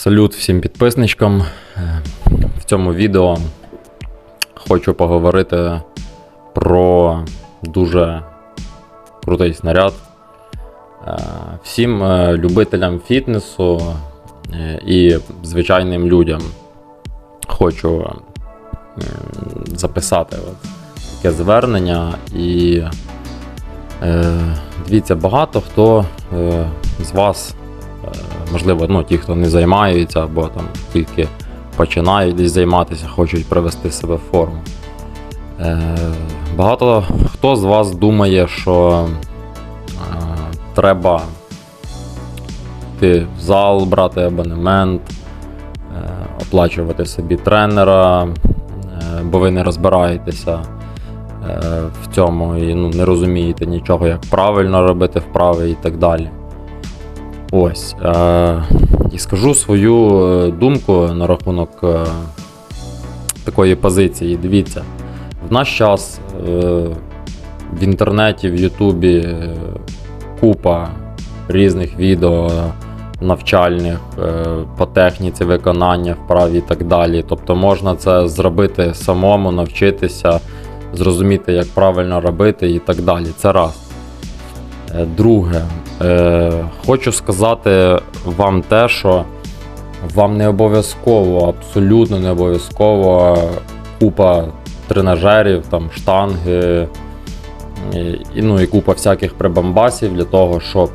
Салют всім підписничкам. Е, В цьому відео хочу поговорити про дуже крутий снаряд. Е, Всім е, любителям фітнесу і звичайним людям хочу записати таке звернення. І дивіться, багато хто з вас Можливо, ну, ті, хто не займаються або там тільки починають десь займатися, хочуть привести себе в форму. Е, Багато хто з вас думає, що е, треба йти в зал, брати абонемент, е, оплачувати собі тренера, бо ви не розбираєтеся в цьому і ну, не розумієте нічого, як правильно робити вправи і так далі. Ось. Е, і скажу свою е, думку на рахунок е, такої позиції. Дивіться, в наш час е, в інтернеті, в Ютубі е, купа різних відео навчальних е, по техніці виконання вправ і так далі. Тобто можна це зробити самому, навчитися, зрозуміти, як правильно робити і так далі. Це раз. Е, Друге, е, хочу сказати вам те, що вам не обов'язково, абсолютно не обов'язково купа тренажерів, там штанги і, ну, і купа всяких прибамбасів для того, щоб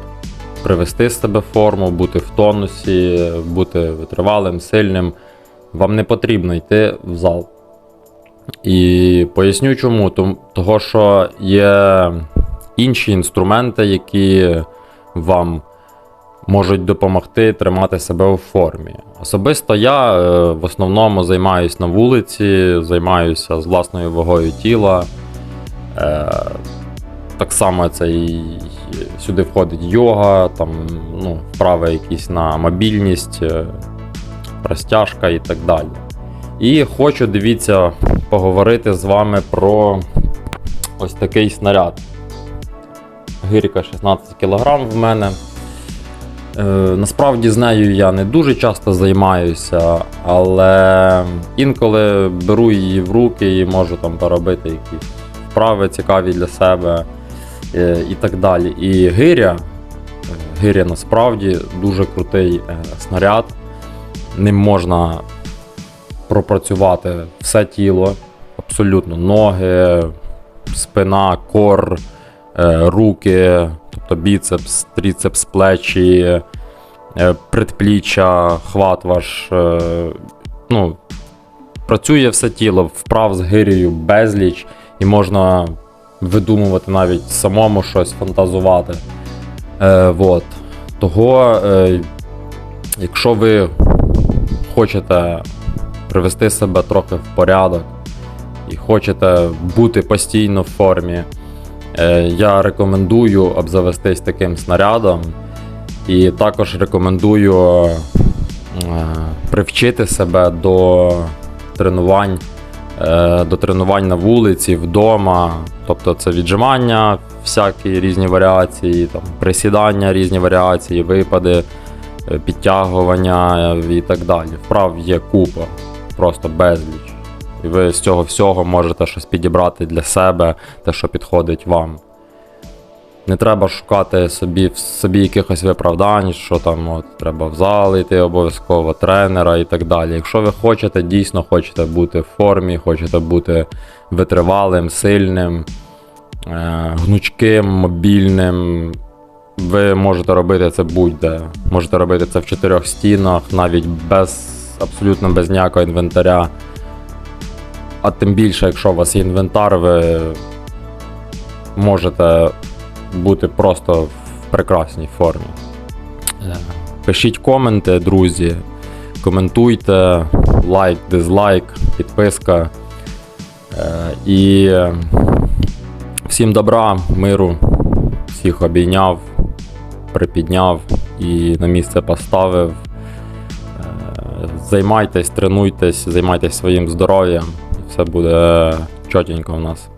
привести з себе форму, бути в тонусі, бути витривалим, сильним. Вам не потрібно йти в зал. І поясню чому. Том- Того, що є інші інструменти, які вам можуть допомогти тримати себе у формі. Особисто я е, в основному займаюся на вулиці, займаюся з власною вагою тіла. Е, Так само це і сюди входить йога, там, ну, вправи якісь на мобільність, е, розтяжка і так далі. І хочу, дивіться, поговорити з вами про ось такий снаряд. Гирька 16 кг в мене. Е, насправді з нею я не дуже часто займаюся, але інколи беру її в руки і можу там поробити якісь вправи цікаві для себе е, і так далі. І гиря, гиря насправді дуже крутий е, снаряд. Ним можна пропрацювати все тіло, абсолютно ноги, спина, кор, руки, тобто біцепс, тріцепс, плечі, е, предпліччя, хват ваш. е, Ну, працює все тіло, вправ з гирею безліч, і можна видумувати навіть самому щось фантазувати. Е, вот. Того, е, якщо ви хочете привести себе трохи в порядок і хочете бути постійно в формі, е, я рекомендую обзавестись таким снарядом. І також рекомендую е, привчити себе до тренувань, е, до тренувань на вулиці, вдома. Тобто це віджимання, всякі різні варіації, там, присідання, різні варіації, випади, е, підтягування і так далі. Вправ є купа, просто безліч. І ви з цього всього можете щось підібрати для себе, те, що підходить вам. Не треба шукати собі, собі якихось виправдань, що там от, треба в зал йти обов'язково, тренера і так далі. Якщо ви хочете, дійсно хочете бути в формі, хочете бути витривалим, сильним, е, гнучким, мобільним, ви можете робити це будь-де. Можете робити це в чотирьох стінах, навіть без абсолютно без ніякого інвентаря. А тим більше, якщо у вас є інвентар, ви можете бути просто в прекрасній формі. Е, Пишіть коменти, друзі, коментуйте, лайк, дизлайк, підписка. Е, І всім добра, миру, всіх обійняв, припідняв і на місце поставив. Е, Займайтесь, тренуйтесь, займайтесь своїм здоров'ям, все буде чотенько у нас.